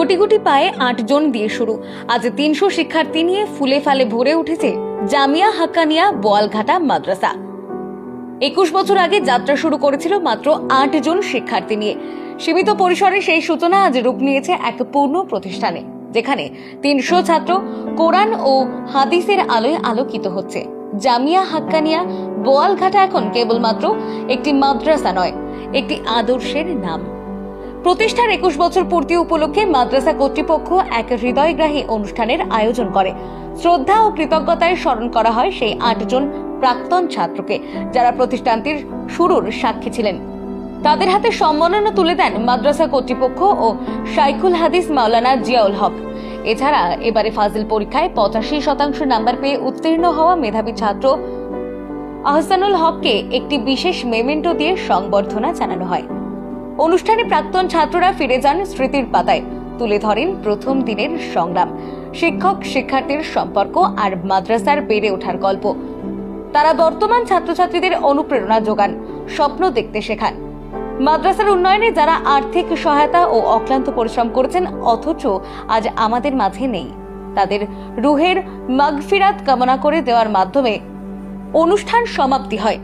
গুটি গুটি পায়ে আটজন দিয়ে শুরু। আজ তিনশো শিক্ষার্থী নিয়ে ফুলে ফালে ভরে উঠেছে জামিয়া হাক্কানিয়া বোয়ালঘাটা মাদ্রাসা। একুশ বছর আগে যাত্রা শুরু করেছিল মাত্র আট জন শিক্ষার্থী নিয়ে। সীমিত পরিসরে সেই সূচনা আজ রূপ নিয়েছে এক পূর্ণ প্রতিষ্ঠানে, যেখানে তিনশো ছাত্র কোরআন ও হাদিসের আলোয় আলোকিত হচ্ছে। জামিয়া হাক্কানিয়া বোয়ালঘাটা এখন কেবলমাত্র একটি মাদ্রাসা নয়, একটি আদর্শের নাম। প্রতিষ্ঠার একুশ বছর পূর্তি উপলক্ষে মাদ্রাসা কর্তৃপক্ষ এক হৃদয়গ্রাহী অনুষ্ঠানের আয়োজন করে। শ্রদ্ধা ও কৃতজ্ঞতায় স্মরণ করা হয় সেই আটজন প্রাক্তন ছাত্রকে, যারা প্রতিষ্ঠানটির শুরুর সাক্ষী ছিলেন। তাদের হাতে সম্মাননা তুলে দেন মাদ্রাসা কর্তৃপক্ষ ও শাইখুল হাদিস মাওলানা জিয়াউল হক। এছাড়া এবারে ফাজিল পরীক্ষায় পঁচাশি শতাংশ নাম্বার পেয়ে উত্তীর্ণ হওয়া মেধাবী ছাত্র আহসানুল হককে একটি বিশেষ মেমেন্টো দিয়ে সংবর্ধনা জানানো হয়। অনুষ্ঠানে প্রাক্তন ছাত্ররা ফিরে যান স্মৃতির পাতায়। তুলে ধরেন প্রথম দিনের সংগ্রাম। শিক্ষক, শিক্ষার্থীর সম্পর্ক আর মাদ্রাসার বেড়ে ওঠার গল্প। তারা বর্তমান ছাত্রছাত্রীদের অনুপ্রেরণা যোগান, স্বপ্ন দেখতে শেখান। মাদ্রাসার উন্নয়নে যারা আর্থিক সহায়তা ও অক্লান্ত পরিশ্রম করেছেন, অথচ আজ আমাদের মাঝে নেই। তাদের রুহের মাগফিরাত কামনা করে দেওয়ার মাধ্যমে অনুষ্ঠান সমাপ্তি হয়।